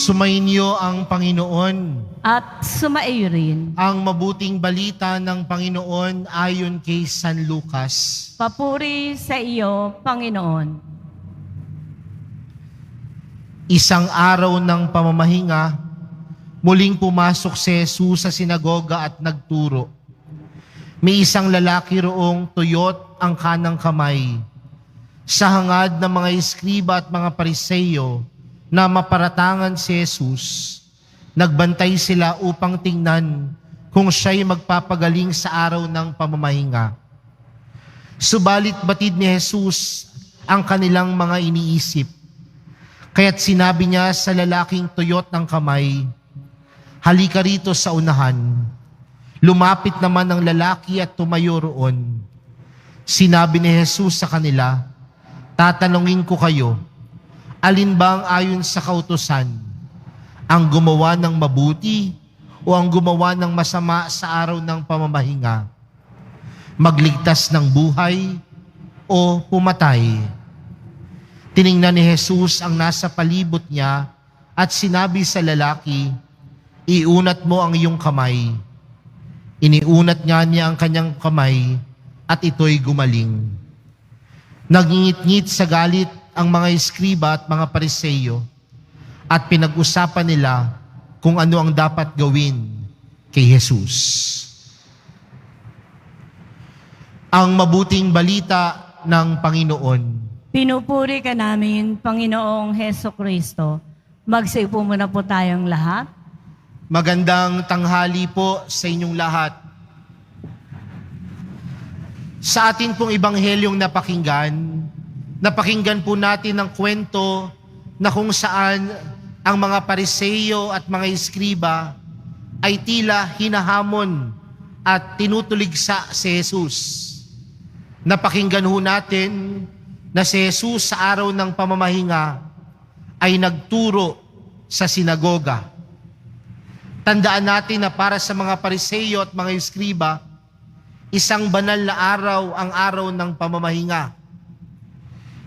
Sumainyo ang Panginoon. at sumaiyo rin. Ang mabuting balita ng Panginoon ayon kay San Lucas. Papuri sa iyo, Panginoon. Isang araw ng pamamahinga, muling pumasok si Jesus sa sinagoga at nagturo. May isang lalaki roong tuyot ang kanang kamay. Sa hangad ng mga eskriba at mga pariseyo na maparatangan si Jesus, nagbantay sila upang tingnan kung siya'y magpapagaling sa araw ng pamamahinga. Subalit batid ni Jesus ang kanilang mga iniisip. Kaya't sinabi niya sa lalaking tuyot ng kamay, Halika rito sa unahan. Lumapit naman ang lalaki at tumayo roon. Sinabi ni Jesus sa kanila, Tatanungin ko kayo, alin ba ang ayon sa kautosan? Ang gumawa ng mabuti o ang gumawa ng masama sa araw ng pamamahinga? Magligtas ng buhay o pumatay? Tiningnan ni Jesus ang nasa palibot niya at sinabi sa lalaki, Iunat mo ang iyong kamay. Iniunat nga niya ang kanyang kamay at ito'y gumaling. Nagingit-ngit sa galit ang mga eskriba at mga pariseyo at pinag-usapan nila kung ano ang dapat gawin kay Jesus. Ang mabuting balita ng Panginoon. Pinupuri ka namin, Panginoong Heso Kristo. Magsiupo muna po tayong lahat. Magandang tanghali po sa inyong lahat. Sa atin pong ibanghelyong napakinggan, napakinggan po natin ang kwento na kung saan ang mga pariseyo at mga iskriba ay tila hinahamon at tinutuligsa si Jesus. Napakinggan ho natin na si Jesus sa araw ng pamamahinga ay nagturo sa sinagoga. Tandaan natin na para sa mga pariseyo at mga iskriba, isang banal na araw ang araw ng pamamahinga.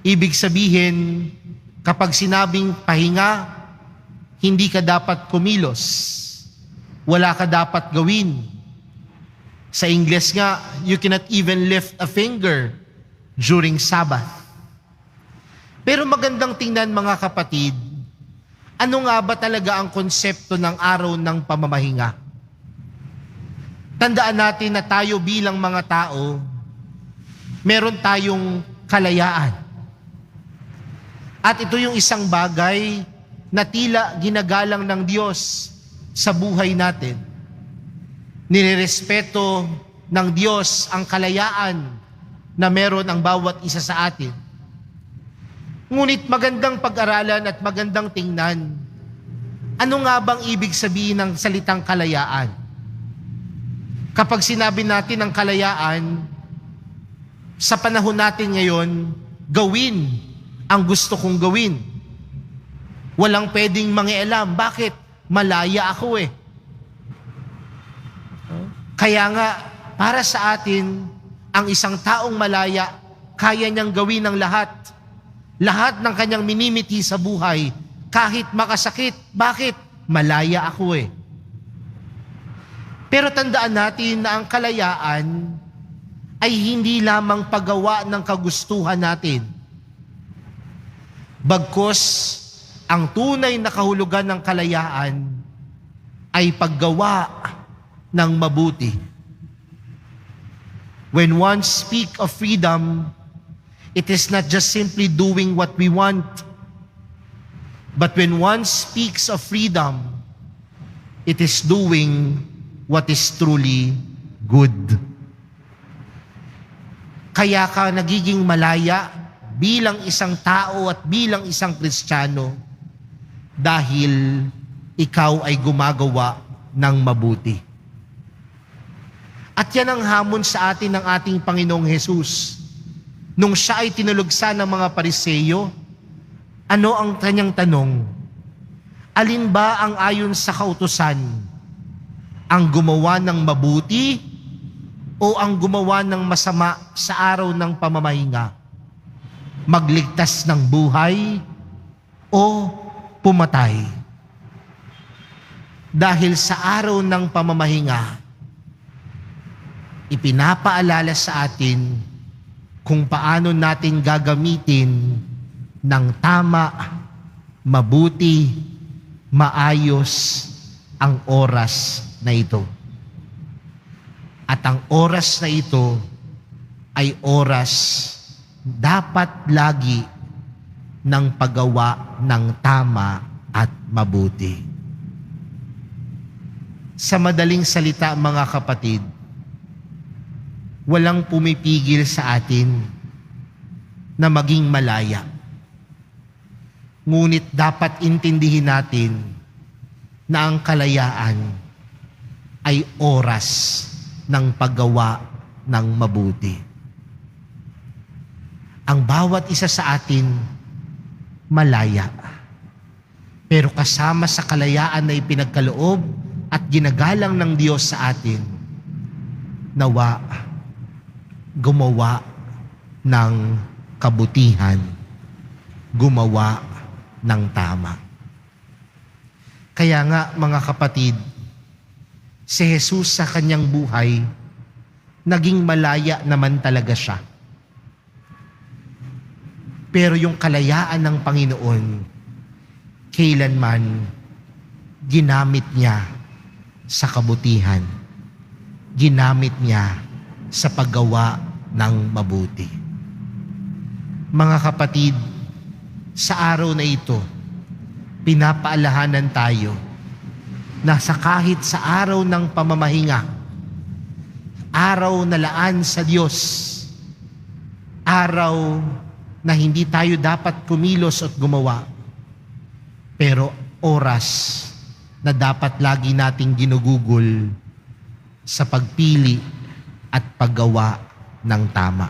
Ibig sabihin, kapag sinabing pahinga, hindi ka dapat kumilos. Wala ka dapat gawin. Sa Ingles nga, you cannot even lift a finger during Sabbath. Pero magandang tingnan mga kapatid, ano nga ba talaga ang konsepto ng araw ng pamamahinga? Tandaan natin na tayo bilang mga tao, meron tayong kalayaan. At ito yung isang bagay na tila ginagalang ng Diyos sa buhay natin. Nirerespeto ng Diyos ang kalayaan na meron ang bawat isa sa atin. Ngunit magandang pag-aralan at magandang tingnan, ano nga bang ibig sabihin ng salitang kalayaan? Kapag sinabi natin ang kalayaan, sa panahon natin ngayon, gawin ang gusto kong gawin. Walang pwedeng mangialam. Bakit? Malaya ako eh. Kaya nga, para sa atin, ang isang taong malaya, kaya niyang gawin ang lahat. Lahat ng kanyang minimiti sa buhay, kahit makasakit. Bakit? Malaya ako eh. Pero tandaan natin na ang kalayaan ay hindi lamang paggawa ng kagustuhan natin. Bagkos, ang tunay na kahulugan ng kalayaan ay paggawa ng mabuti. When one speak of freedom, it is not just simply doing what we want, but when one speaks of freedom, it is doing what is truly good. Kaya ka nagiging malaya bilang isang tao at bilang isang Kristiyano dahil ikaw ay gumagawa ng mabuti. At yan ang hamon sa atin ng ating Panginoong Hesus. Nung siya ay tinulugsa ng mga pariseyo, ano ang kanyang tanong? Alin ba ang ayon sa kautusan? Ang gumawa ng mabuti o ang gumawa ng masama sa araw ng pamamahinga? Magligtas ng buhay o pumatay? Dahil sa araw ng pamamahinga, ipinapaalala sa atin kung paano natin gagamitin ng tama, mabuti, maayos ang oras na ito. At ang oras na ito ay oras dapat lagi ng paggawa ng tama at mabuti. Sa madaling salita mga kapatid, walang pumipigil sa atin na maging malaya. Ngunit dapat intindihin natin na ang kalayaan ay oras ng paggawa ng mabuti. Ang bawat isa sa atin malaya. Pero kasama sa kalayaan na ipinagkaloob at ginagalang ng Diyos sa atin, nawa gumawa ng kabutihan, gumawa ng tama. Kaya nga mga kapatid, si Jesus sa kanyang buhay, naging malaya naman talaga siya. Pero yung kalayaan ng Panginoon, kailanman ginamit niya sa kabutihan. Ginamit niya sa paggawa ng mabuti. Mga kapatid, sa araw na ito, pinapaalahanan tayo na sa kahit sa araw ng pamamahinga, araw na laan sa Diyos, araw na hindi tayo dapat kumilos at gumawa, pero oras na dapat lagi nating ginugugol sa pagpili at paggawa ng tama.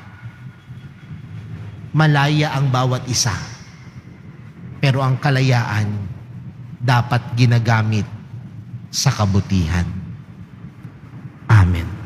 Malaya ang bawat isa, pero ang kalayaan dapat ginagamit sa kabutihan. Amen.